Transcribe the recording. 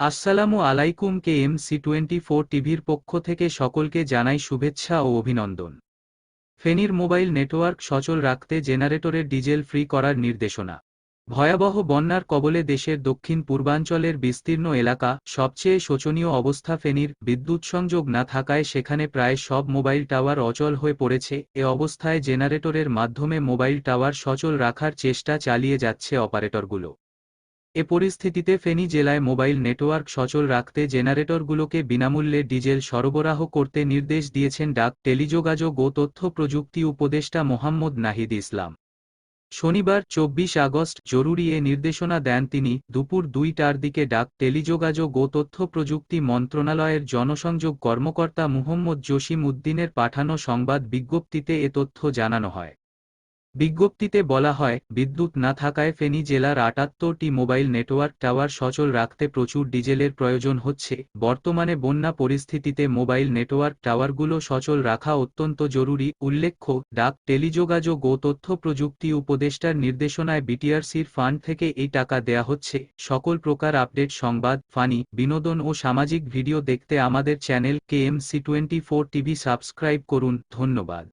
আসসালামু আলাইকুম K M C twenty four টিভির পক্ষ থেকে সকলকে জানাই শুভেচ্ছা ও অভিনন্দন। ফেনীর মোবাইল নেটওয়ার্ক সচল রাখতে জেনারেটরের ডিজেল ফ্রি করার নির্দেশনা। ভয়াবহ বন্যার কবলে দেশের দক্ষিণ পূর্বাঞ্চলের বিস্তীর্ণ এলাকা সবচেয়ে শোচনীয় অবস্থা ফেনীর, বিদ্যুৎ সংযোগ না থাকায় সেখানে প্রায় সব মোবাইল টাওয়ার অচল হয়ে পড়েছে, এ অবস্থায় জেনারেটরের মাধ্যমে মোবাইল টাওয়ার সচল রাখার চেষ্টা চালিয়ে যাচ্ছে অপারেটরগুলো। এ পরিস্থিতিতে ফেনী জেলায় মোবাইল নেটওয়ার্ক সচল রাখতে জেনারেটরগুলোকে বিনামূল্যে ডিজেল সরবরাহ করতে নির্দেশ দিয়েছেন ডাক, টেলিযোগাযোগ ও তথ্য প্রযুক্তি উপদেষ্টা মোহাম্মদ নাহিদ ইসলাম। শনিবার, চব্বিশ আগস্ট, জরুরি এ নির্দেশনা দেন তিনি। দুপুর দুইটার দিকে ডাক, টেলিযোগাযোগ ও তথ্য প্রযুক্তি মন্ত্রণালয়ের জনসংযোগ কর্মকর্তা মুহম্মদ জসিম উদ্দিনের পাঠানো সংবাদ বিজ্ঞপ্তিতে এ তথ্য জানানো হয়। বিজ্ঞপ্তিতে বলা হয়, বিদ্যুৎ না থাকায় ফেনী জেলার আটাত্তরটি মোবাইল নেটওয়ার্ক টাওয়ার সচল রাখতে প্রচুর ডিজেলের প্রয়োজন হচ্ছে। বর্তমানে বন্যা পরিস্থিতিতে মোবাইল নেটওয়ার্ক টাওয়ারগুলো সচল রাখা অত্যন্ত জরুরি, উল্লেখ্য, ডাক, টেলিযোগাযোগ ও তথ্য প্রযুক্তি উপদেষ্টার নির্দেশনায় বিটিআরসির ফান্ড থেকে এই টাকা দেয়া হচ্ছে। সকল প্রকার আপডেট, সংবাদ, ফানি, বিনোদন ও সামাজিক ভিডিও দেখতে আমাদের channel K M C twenty TV subscribe করুন। ধন্যবাদ।